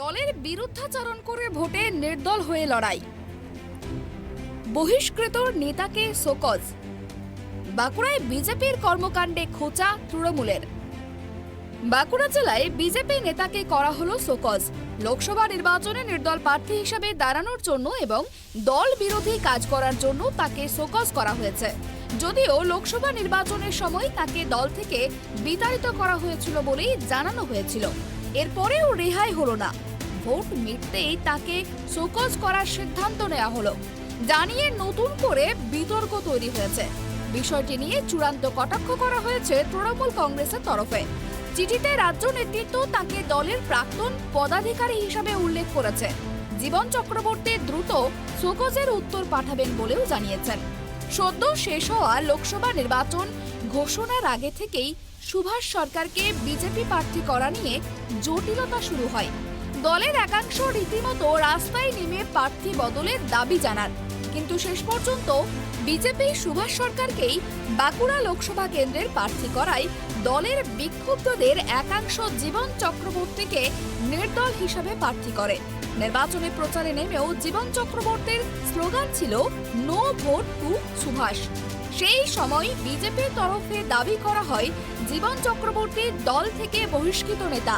দলের বিরুদ্ধাচরণ করে ভোটে নির্দল হয়ে লড়াই। বহিষ্কৃত নেতাকে শোকজ। বাঁকুড়ায় বিজেপির কর্মকাণ্ডে খোঁচা তৃণমূলের। বাঁকুড়া জেলায় বিজেপি নেতাকে করা হলো শোকজ। লোকসভা নির্বাচনে নির্দল প্রার্থী হিসেবে দাঁড়ানোর জন্য এবং দল বিরোধী কাজ করার জন্য তাকে শোকজ করা হয়েছে। যদিও লোকসভা নির্বাচনের সময় তাকে দল থেকে বিতাড়িত করা হয়েছিল বলেই জানানো হয়েছিল। এরপরেও রেহাই হলো না। ভোট মিটতেই তাকে শোকজ করার সিদ্ধান্ত নেওয়া হলো। জানিয়ে নতুন করে বিতর্ক তৈরি হয়েছে। বিষয়টি নিয়ে চূড়ান্ত কটাক্ষ করা হয়েছে তৃণমূল কংগ্রেসের তরফে। চিঠিতে রাজ্য নেতৃত্ব তাকে দলের প্রাক্তন পদাধিকারী হিসাবে উল্লেখ করেছে। জীবন চক্রবর্তী দ্রুত শোকজের উত্তর পাঠাবেন বলেও জানিয়েছেন। সদ্য শেষ হওয়া লোকসভা নির্বাচন ঘোষণার আগে থেকেই সুভাষ সরকারকে বিজেপি প্রার্থী করা নিয়ে জটিলতা শুরু হয়। দলের একাংশ রীতিমতো রাস্তায় নেমে প্রার্থী বদলের দাবি জানান। কিন্তু শেষ পর্যন্ত বিজেপি সুভাষ সরকারকেই বাঁকুড়া লোকসভা কেন্দ্রের প্রার্থী করায় দলের বিক্ষুব্ধদের একাংশ জীবন চক্রবর্তীকে নির্দল হিসাবে প্রার্থী করে। নির্বাচনে প্রচারে নেমেও জীবন চক্রবর্তীর স্লোগান ছিল, নো ভোট টু সুভাষ। সেই সময় বিজেপির তরফে দাবি করা হয়, জীবন চক্রবর্তী দল থেকে বহিষ্কৃত নেতা।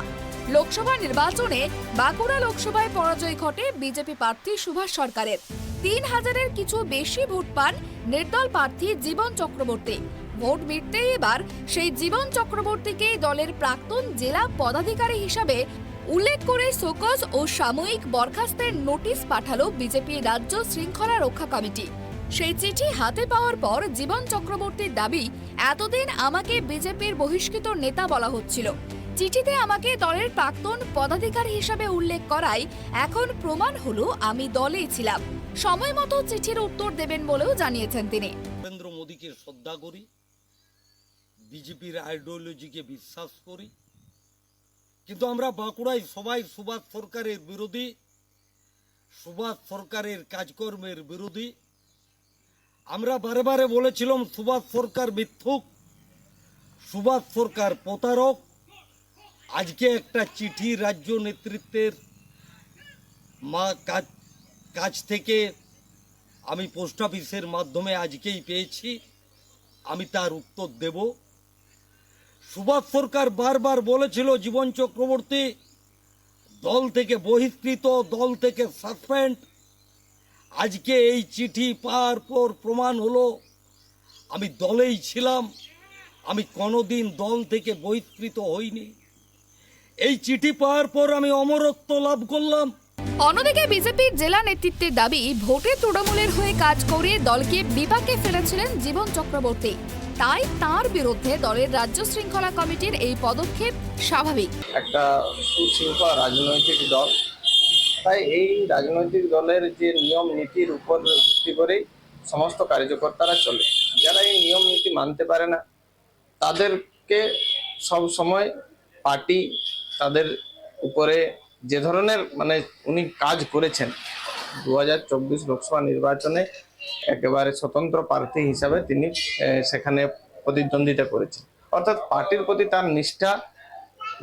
লোকসভা নির্বাচনে বাঁকুড়া লোকসভায় পরাজয় ঘটে বিজেপি প্রার্থী সুভাষ সরকারের। তিন হাজারের কিছু বেশি ভোট পান নির্দল প্রার্থী জীবন চক্রবর্তী। ভোট মিটতেই এবার সেই জীবন চক্রবর্তীকে দলের প্রাক্তন জেলা পদাধিকারী হিসাবে উল্লেখ করে শোকজ ও সাময়িক বরখাস্তের নোটিশ পাঠালো বিজেপি রাজ্য শৃঙ্খলা রক্ষা কমিটি। সেই চিঠি হাতে পাওয়ার পর জীবন চক্রবর্তীর দাবি, এতদিন আমাকে বিজেপির বহিষ্কৃত নেতা বলা হচ্ছিল। চিঠিতে আমাকে দলের প্রাক্তন পদাধিকারী হিসাবে উল্লেখ করায় এখন প্রমাণ হলো আমি দলেই ছিলাম। সময় মতো চিঠির উত্তর দেবেন বলেও জানিয়েছেন তিনি। নরেন্দ্র মোদীকে শ্রদ্ধা করি, বিজেপির আইডিওলজিকে বিশ্বাস করি। কিন্তু আমরা বাঁকুড়ায় সবাই সুভাষ সরকারের বিরোধী, সুভাষ সরকারের কাজকর্মের বিরোধী। আমরা বারে বারে বলেছিলাম, সুভাষ সরকার মিথ্যুক, সুভাষ সরকার প্রতারক। আজকে একটা চিঠি রাজ্য নেতৃত্বের মা কাছ থেকে আমি পোস্ট অফিসের মাধ্যমে আজকেই পেয়েছি। আমি তার উত্তর দেব। সুভাষ সরকার বারবার বলেছিল, জীবন চক্রবর্তী, দল থেকে বহিষ্কৃত, দল থেকে সাসপেন্ড। আজকে এই চিঠি পাওয়ার পর প্রমাণ হলো, আমি দলেই ছিলাম। আমি কোনোদিন দল থেকে বহিষ্কৃত হইনি। এই চিঠি পাওয়ার পর আমি অমরত্ব লাভ করলাম। অন্যদিকে বিজেপির জেলা নেতৃত্বের দাবি ভোটে তৃণমূলের হয়ে কাজ করে দলকে বিপাকে ফেলেছিলেন জীবন চক্রবর্তী। তাই তার বিরুদ্ধে দলের রাজ্য শৃঙ্খলা কমিটির এই পদক্ষেপ স্বাভাবিক। একটা সুশৃঙ্খল রাজনৈতিক দল। তাই এই রাজনৈতিক দলের যে নিয়ম নীতির উপর ভিত্তি করেই সমস্ত কার্যকর্তারা চলে। যারা এই নিয়ম নীতি মানতে পারে না তাদেরকে সব সময় পার্টি তাদের উপরে যে ধরনের মানে উনি কাজ করেছেন দু হাজার চব্বিশ লোকসভা নির্বাচনে একেবারে স্বতন্ত্র প্রার্থী হিসাবে তিনি সেখানে প্রতিদ্বন্দ্বিতা করেছেন। অর্থাৎ পার্টির প্রতি তার নিষ্ঠা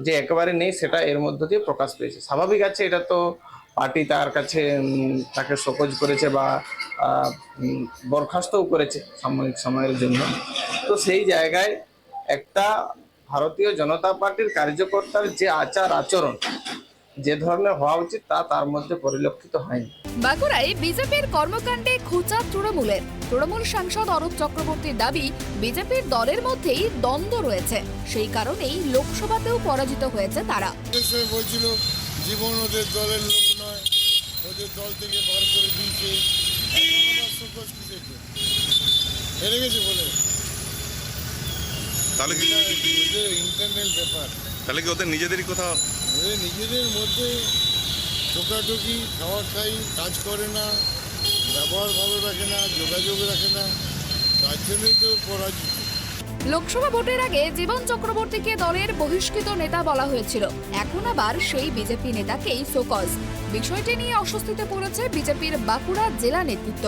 যে একেবারে নেই, সেটা এর মধ্য দিয়ে প্রকাশ পেয়েছে। স্বাভাবিক আছে, এটা তো পার্টি তার কাছে তাকে শোকজ করেছে বা বরখাস্তও করেছে সাময়িক সময়ের জন্য। তো সেই জায়গায় একটা ভারতীয় জনতা পার্টির কার্যকর্তার যে আচার আচরণ যে ধরনের হওয়া উচিত তা তার মধ্যে পরিলক্ষিত হয়নি। বাঁকুড়ায় বিজেপির কর্মকাণ্ডে খোঁচা তৃণমূলের। তৃণমূল সাংসদ অরূপ চক্রবর্তীর দাবি বিজেপির দলের মধ্যেই দ্বন্দ্ব রয়েছে। সেই কারণেই লোকসভাতেও পরাজিত হয়েছে তারা। বলছিল জীবন ওদের দলের লোক নয় ওদের দল থেকে বার করে দিয়েছে? হেরে গেছে বলে। তাহলে কি ইন্টারনাল ব্যাপার। তাহলে কি ওদের নিজেদেরই কোথাও ওদের নিজেদের মধ্যে টোকাটুকি খাওয়া খাই কাজ করে না ব্যবহার ভালো রাখে না যোগাযোগ রাখে না তার জন্যই তো পরাজিত। লোকসভা ভোটের আগে জীবন চক্রবর্তীকে দলের বহিষ্কৃত নেতা বলা হয়েছিল। এখন আবার সেই বিজেপি নেতাকেই শোকজ বিষয়টি নিয়ে অস্বস্তিতে পড়েছে বিজেপির বাঁকুড়া জেলা নেতৃত্ব।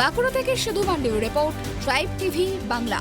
বাঁকুড়া থেকে সিধু পান্ডের রিপোর্ট ট্রাইব টিভি বাংলা।